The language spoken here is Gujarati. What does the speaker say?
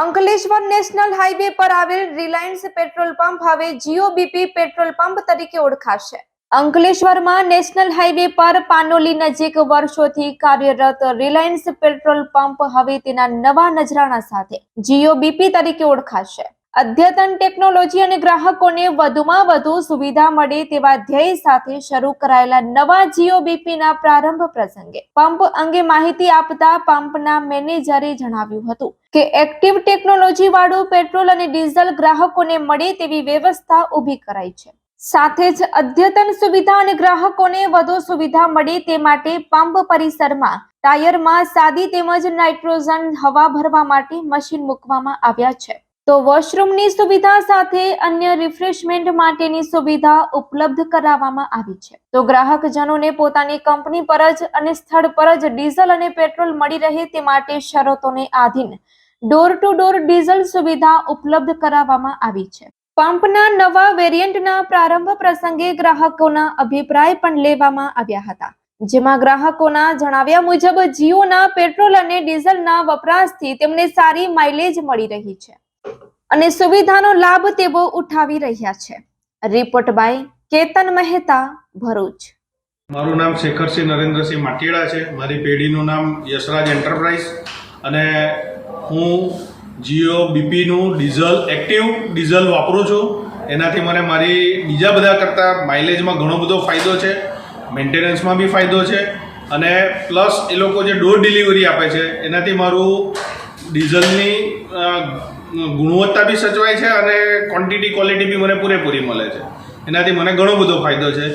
અંકલેશ્વર નેશનલ હાઈવે પર આવેલ રિલાયન્સ પેટ્રોલ પંપ હવે જીઓ બીપી પેટ્રોલ પંપ તરીકે ઓળખાશે. અંકલેશ્વરમાં નેશનલ હાઈવે પર પાનોલી નજીક વર્ષોથી કાર્યરત રિલાયન્સ પેટ્રોલ પંપ હવે તેના નવા નજરાણા સાથે જીઓ બીપી તરીકે ઓળખાશે. અદ્યતન ટેકનોલોજી અને ગ્રાહકોને વધુમાં વધુ સુવિધા મળે તેવા ધ્યેય સાથે શરૂ કરાયેલા નવા જીઓ બીપીના પ્રારંભ પ્રસંગે પંપ અંગે માહિતી આપતા પંપના મેનેજરે જણાવ્યું હતું કે એક્ટિવ ટેકનોલોજી વાળું પેટ્રોલ અને ડીઝલ ગ્રાહકોને મળે તેવી વ્યવસ્થા ઊભી કરાઈ છે. સાથે જ અદ્યતન સુવિધા અને ગ્રાહકોને વધુ સુવિધા મળે તે માટે પંપ પરિસરમાં ટાયરમાં સાદી તેમજ નાઇટ્રોજન હવા ભરવા માટે મશીન મૂકવામાં આવ્યા છે. તો વોશરૂમની સુવિધા સાથે અન્ય રિફ્રેશમેન્ટ માટેની સુવિધા ઉપલબ્ધ કરાવવામાં આવી છે. તો ગ્રાહકજનોને પોતાની કંપની પર જ અને સ્થળ પર જ ડીઝલ અને પેટ્રોલ મળી રહે તે માટે શરતોને આધીન ડોર ટુ ડોર ડીઝલ સુવિધા ઉપલબ્ધ કરાવવામાં આવી છે. પંપના નવા વેરિયન્ટના પ્રારંભ પ્રસંગે ગ્રાહકોના અભિપ્રાય પણ લેવામાં આવ્યા હતા. જેમાં ગ્રાહકોના જણાવ્યા મુજબ જીઓના પેટ્રોલ અને ડીઝલના વપરાશથી તેમને સારી માઇલેજ મળી રહી છે. અને સુવિધાનો લાભ તેઓ ઉઠાવી રહ્યા છે. Report by Ketan Mehta, Bharuch. મારું નામ શેખરસિંહ નરેન્દ્રસિંહ માટીડા છે. મારી પેઢીનું નામ યશરાજ એન્ટરપ્રાઇઝ અને હું જીઓ બીપીનું ડીઝલ એક્ટિવ ડીઝલ વાપરું છું. એનાથી મને મારી બીજા બધા કરતાં માઇલેજમાં ઘણો બધો ફાયદો છે. મેન્ટેનન્સમાં બી ફાયદો છે. અને પ્લસ એ લોકો જે ડોર ડિલિવરી આપે છે, એનાથી મારું ડીઝલની ગુણવત્તા બી સચવાય છે અને ક્વોન્ટિટી ક્વોલિટી બી મને પૂરેપૂરી મળે છે. એનાથી મને ઘણો બધો ફાયદો છે.